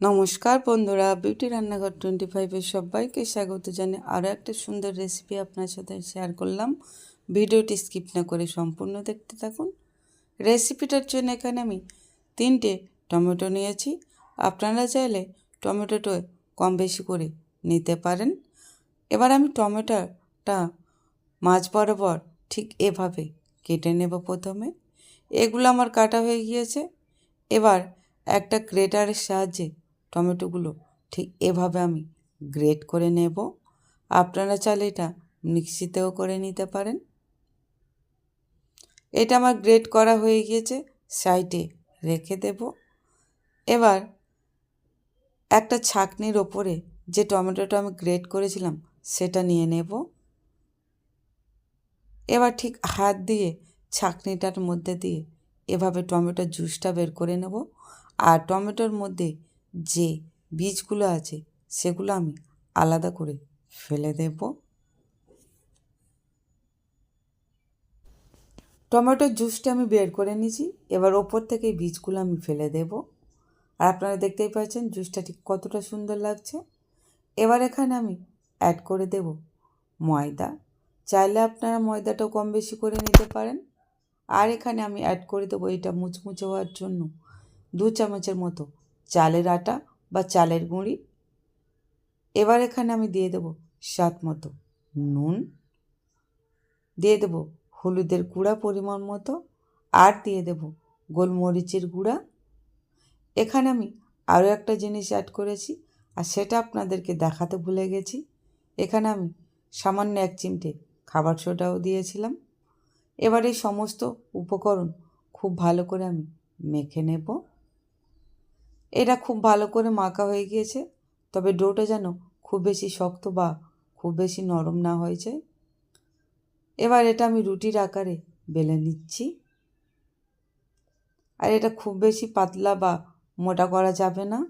নমস্কার বন্ধুরা বিউটি রান্নাঘর টোয়েন্টি ফাইভের সবাইকে স্বাগত জানিয়ে আরও একটা সুন্দর রেসিপি আপনার সাথে শেয়ার করলাম। ভিডিওটি স্কিপ না করে সম্পূর্ণ দেখতে থাকুন। রেসিপিটার জন্য এখানে আমি তিনটে টমেটো নিয়েছি। আপনারা চাইলে টমেটোটা কম বেশি করে নিতে পারেন। এবার আমি টমেটোটা মাছ বরাবর ঠিক এভাবে কেটে নেব প্রথমে। এগুলো আমার কাটা হয়ে গিয়েছে। এবার একটা ক্রেটারের সাহায্যে টমেটোগুলো ঠিক এভাবে আমি গ্রেট করে নেব। আপনারা চাইলে এটা মিক্সিতেও করে নিতে পারেন। এটা আমার গ্রেট করা হয়ে গিয়েছে, সাইডে রেখে দেব। এবার একটা ছাকনির ওপরে যে টমেটোটা আমি গ্রেট করেছিলাম, সেটা নিয়ে নেব। এবার ঠিক হাত দিয়ে ছাকনিটার মধ্যে দিয়ে এভাবে টমেটোর জুসটা বের করে নেব। আর টমেটোর মধ্যে যে বীজগুলো আছে সেগুলো আমি আলাদা করে ফেলে দেব। টমেটোর জুসটা আমি বের করে নিয়েছি, এবার ওপর থেকে বীজগুলো আমি ফেলে দেব। আর আপনারা দেখতেই পাচ্ছেন জুসটা ঠিক কতটা সুন্দর লাগছে। এবার এখানে আমি অ্যাড করে দেব ময়দা। চাইলে আপনারা ময়দাটাও কম বেশি করে নিতে পারেন। আর এখানে আমি অ্যাড করে দেবো এটা মুচমুচে হওয়ার জন্য দু চামচের মতো চালের আটা বা চালের গুঁড়ি। এবার এখানে আমি দিয়ে দেব স্বাদ মতো নুন। দিয়ে দেব হলুদের গুঁড়া পরিমাণ মতো আর দিয়ে দেব গোলমরিচের গুঁড়া। এখানে আমি আরও একটা জিনিস অ্যাড করেছি আর সেটা আপনাদেরকে দেখাতে ভুলে গেছি। এখানে আমি সামান্য এক চিমটে খাবার সোডাও দিয়েছিলাম। এবার এই সমস্ত উপকরণ খুব ভালো করে আমি মেখে নেব। এটা খুব ভালো করে মাখা হয়ে গিয়েছে। তবে ডোটা যেন খুব বেশি শক্ত বা খুব বেশি নরম না হয়েছে। এবার এটা আমি রুটির আকারে বেলে নিচ্ছি। আর এটা খুব বেশি পাতলা বা মোটা করা যাবে না।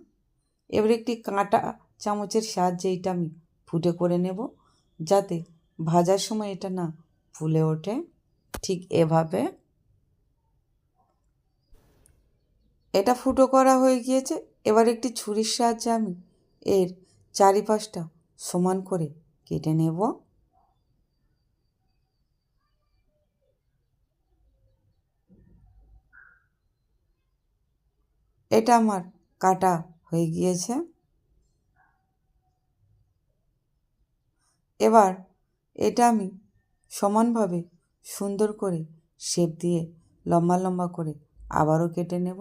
এবার একটি কাঁটা চামচের সাহায্যে এটা আমি ফুটে করে নেব, যাতে ভাজার সময় এটা না ফুলে ওঠে। ঠিক এভাবে এটা ফুটো করা হয়ে গিয়েছে। এবার একটি ছুরির সাহায্যে আমি এর চারিপাশটা সমান করে কেটে নেব। এটা আমার কাটা হয়ে গিয়েছে। এবার এটা আমি সমানভাবে সুন্দর করে শেপ দিয়ে লম্বা লম্বা করে আবারও কেটে নেব।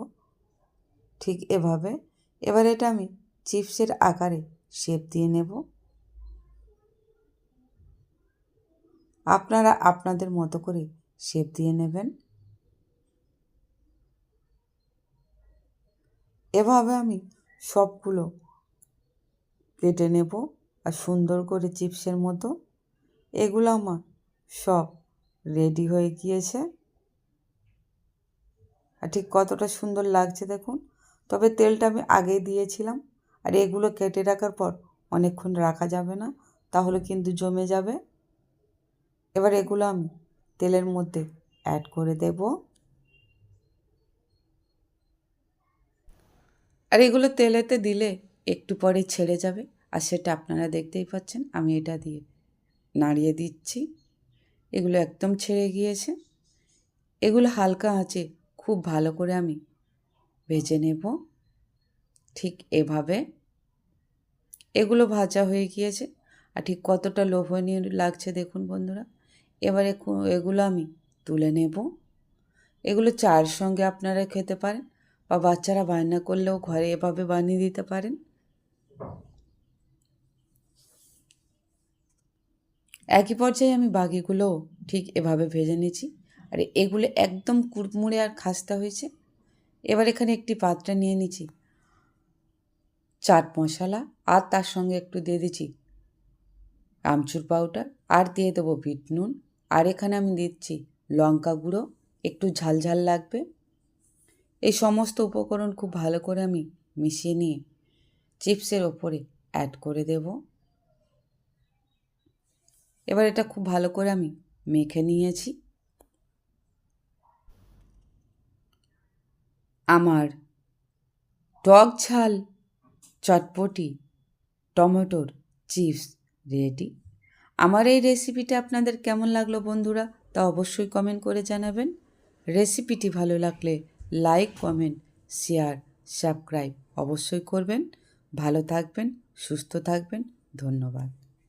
ঠিক এভাবে। এবার এটা আমি চিপসের আকারে শেপ দিয়ে নেব। আপনারা আপনাদের মতো করে শেপ দিয়ে নেবেন। এভাবে আমি সবগুলো কেটে নেব আর সুন্দর করে চিপসের মতো। এগুলো আমার সব রেডি হয়ে গিয়েছে। আর ঠিক কতটা সুন্দর লাগছে দেখুন। তবে তেলটা আমি আগেই দিয়েছিলাম। আর এগুলো কেটে রাখার পর অনেকক্ষণ রাখা যাবে না, তাহলে কিন্তু জমে যাবে। এবার এগুলো আমি তেলের মধ্যে অ্যাড করে দেব। আর এগুলো তেলেতে দিলে একটু পরে ছেড়ে যাবে। আর সেটা আপনারা দেখতেই পাচ্ছেন, আমি এটা দিয়ে নাড়িয়ে দিচ্ছি। এগুলো একদম ছেড়ে গিয়েছে। এগুলো হালকা আঁচে খুব ভালো করে আমি ভেজে নেব। ঠিক এভাবে। এগুলো ভাজা হয়ে গিয়েছে। আর ঠিক কতটা লোভনীয় লাগছে দেখুন বন্ধুরা। এবারে এগুলো আমি তুলে নেব। এগুলো চায়ের সঙ্গে আপনারা খেতে পারেন বা বাচ্চারা বায়না করলেও ঘরে এভাবে বানিয়ে দিতে পারেন। একই পর্যায়ে আমি বাকিগুলোও ঠিক এভাবে ভেজে নিয়েছি। আর এগুলো একদম কুড়মুড়ে আর খাস্তা হয়েছে। এবার এখানে একটি পাত্রে নিয়ে নিচ্ছি। চাট মশলা আর তার সঙ্গে একটু দিয়ে দিচ্ছি আমচুর পাউডার আর দিয়ে দেবো বিট নুন। আর এখানে আমি দিচ্ছি লঙ্কা গুঁড়ো, একটু ঝাল ঝাল লাগবে। এই সমস্ত উপকরণ খুব ভালো করে আমি মিশিয়ে নিয়ে চিপসের ওপরে অ্যাড করে দেব। এবার এটা খুব ভালো করে আমি মেখে নিয়েছি। আমার টক ঝাল চটপটি টমেটোর চিপস রেডি। আমার এই রেসিপিটা আপনাদের কেমন লাগল বন্ধুরা তা অবশ্যই কমেন্ট করে জানাবেন। রেসিপিটি ভালো লাগলে লাইক, কমেন্ট, শেয়ার, সাবস্ক্রাইব অবশ্যই করবেন। ভালো থাকবেন, সুস্থ থাকবেন। ধন্যবাদ।